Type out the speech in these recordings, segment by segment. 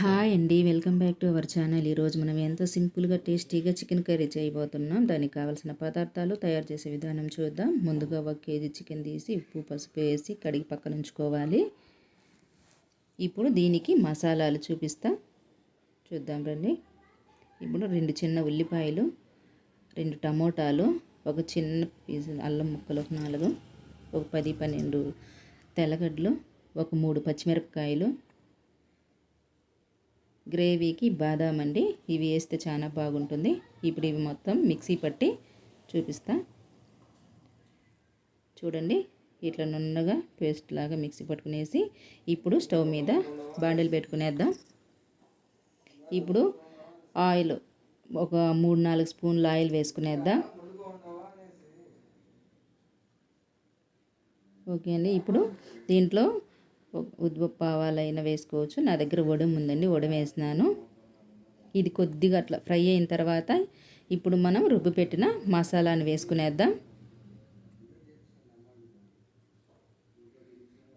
Hi అండి. Welcome back to our channel. ఈరోజు మనం ఎంతో సింపుల్గా టేస్టీగా చికెన్ కర్రీ చేయబోతున్నాం. దానికి కావాల్సిన పదార్థాలు తయారు చేసే విధానం చూద్దాం. ముందుగా ఒక కేజీ చికెన్ తీసి ఉప్పు పసుపు వేసి కడిగి పక్కన ఉంచుకోవాలి. ఇప్పుడు దీనికి మసాలాలు చూపిస్తా. చూద్దాం రండి. ఇప్పుడు రెండు చిన్న ఉల్లిపాయలు రెండు టమోటాలు ఒక చిన్న పీసు అల్లం ముక్కలు ఒక నాలుగు ఒక పది పన్నెండు తెల్లగడ్డలు ఒక మూడు పచ్చిమిరపకాయలు గ్రేవీకి బాదాం అండి. ఇవి వేస్తే చాలా బాగుంటుంది. ఇప్పుడు ఇవి మొత్తం మిక్సీ పట్టి చూపిస్తా. చూడండి ఇట్లా నున్నగా పేస్ట్ లాగా మిక్సీ పట్టుకునేసి ఇప్పుడు స్టవ్ మీద బాండీలు పెట్టుకునేద్దాం. ఇప్పుడు ఆయిల్ ఒక మూడు నాలుగు స్పూన్ల ఆయిల్ వేసుకునేద్దాం. ఓకే అండి ఇప్పుడు దీంట్లో ఉద్దిపప్పు వేసుకోవచ్చు. నా దగ్గర వడం ఉందండి వడం వేసినాను. ఇది కొద్దిగా అట్లా ఫ్రై అయిన తర్వాత ఇప్పుడు మనం రుబ్బు పెట్టిన మసాలాను వేసుకునేద్దాం.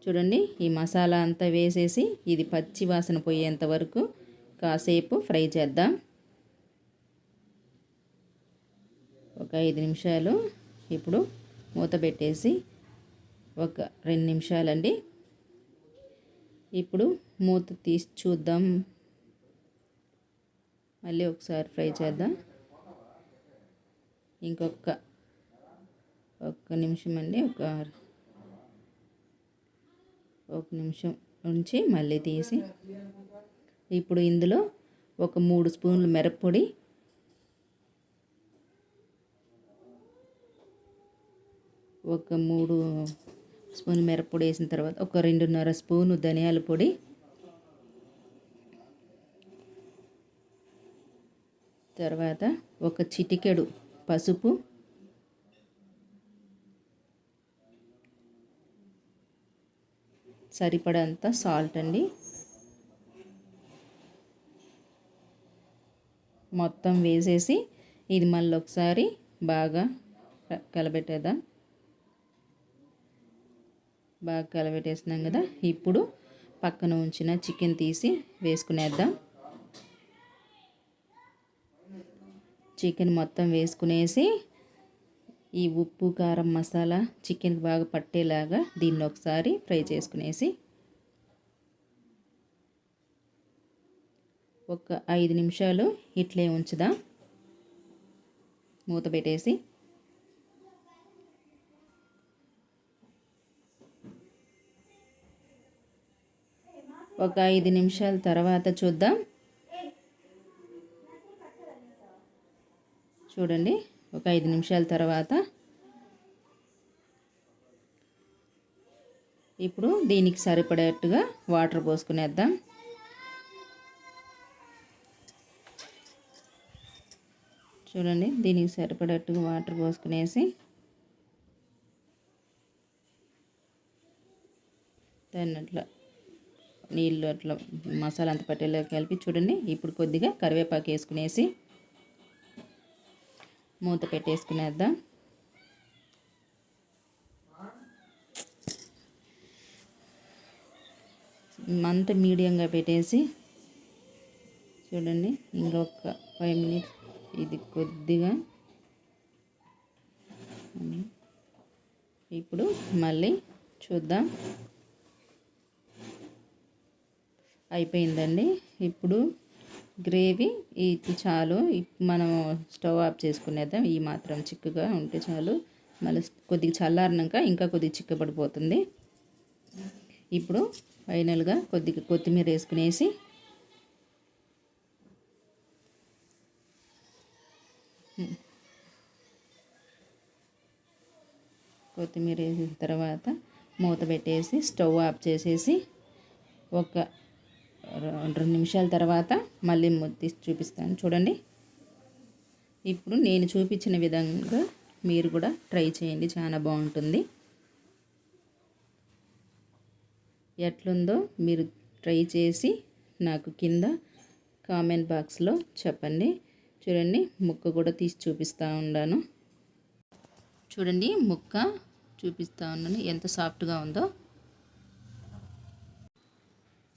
చూడండి ఈ మసాలా అంతా వేసేసి ఇది పచ్చి వాసన పోయేంత వరకు కాసేపు ఫ్రై చేద్దాం. ఒక ఐదు నిమిషాలు ఇప్పుడు మూత పెట్టేసి ఒక రెండు నిమిషాలండి. ఇప్పుడు మూత తీసి చూద్దాం. మళ్ళీ ఒకసారి ఫ్రై చేద్దాం. ఇంకొక ఒక్క నిమిషం అండి. ఒక ఒక నిమిషం ఉంచి మళ్ళీ తీసి ఇప్పుడు ఇందులో ఒక మూడు స్పూన్లు మిరప్పొడి ఒక మూడు స్పూన్ మిరప్పొడి వేసిన తర్వాత ఒక రెండున్నర స్పూను ధనియాల పొడి. తర్వాత ఒక చిటికెడు పసుపు. సరిపడంత సాల్ట్ అండి. మొత్తం వేసేసి ఇది మళ్ళీ ఒకసారి బాగా కలబెట్టేద్దాం బాగా కలబెట్టేసినాం కదా ఇప్పుడు పక్కన ఉంచిన చికెన్ తీసి వేసుకునేద్దాం. చికెన్ మొత్తం వేసుకునేసి ఈ ఉప్పు కారం మసాలా చికెన్కి బాగా పట్టేలాగా దీన్ని ఒకసారి ఫ్రై చేసుకునేసి ఒక ఐదు నిమిషాలు ఇట్లే ఉంచుదాం. మూత పెట్టేసి ఒక ఐదు నిమిషాల తర్వాత చూద్దాం. చూడండి ఒక ఐదు నిమిషాల తర్వాత. ఇప్పుడు దీనికి సరిపడేట్టుగా వాటర్ పోసుకునేద్దాం. చూడండి దీనికి సరిపడేట్టుగా వాటర్ పోసుకునేసి దాన్ని అట్లా నీళ్ళు అట్లా మసాలా అంత పట్టేలా కలిపి చూడండి. ఇప్పుడు కొద్దిగా కరివేపాకు వేసుకునేసి మూత పెట్టేసుకునేద్దాం. మంత మీడియంగా పెట్టేసి చూడండి. ఇంకొక ఫైవ్ మినిట్స్ ఇది కొద్దిగా ఇప్పుడు మళ్ళీ చూద్దాం. అయిపోయిందండి. ఇప్పుడు గ్రేవీ ఇది చాలు. మనం స్టవ్ ఆఫ్ చేసుకునేద్దాం. ఈ మాత్రం చిక్కుగా ఉంటే చాలు. మళ్ళీ కొద్దిగా చల్లారినాక ఇంకా కొద్దిగా చిక్కబడిపోతుంది. ఇప్పుడు ఫైనల్గా కొద్దిగా కొత్తిమీర వేసుకునేసి కొత్తిమీర వేసిన తర్వాత మూత పెట్టేసి స్టవ్ ఆఫ్ చేసేసి ఒక రెండు నిమిషాల తర్వాత మళ్ళీ తీసి చూపిస్తాను. చూడండి. ఇప్పుడు నేను చూపించిన విధంగా మీరు కూడా ట్రై చేయండి. చాలా బాగుంటుంది. ఎట్లుందో మీరు ట్రై చేసి నాకు కింద కామెంట్ బాక్స్లో చెప్పండి. చూడండి ముక్క కూడా తీసి చూపిస్తూ ఉన్నాను. చూడండి ముక్క చూపిస్తూ ఉన్నాను. ఎంత సాఫ్ట్గా ఉందో.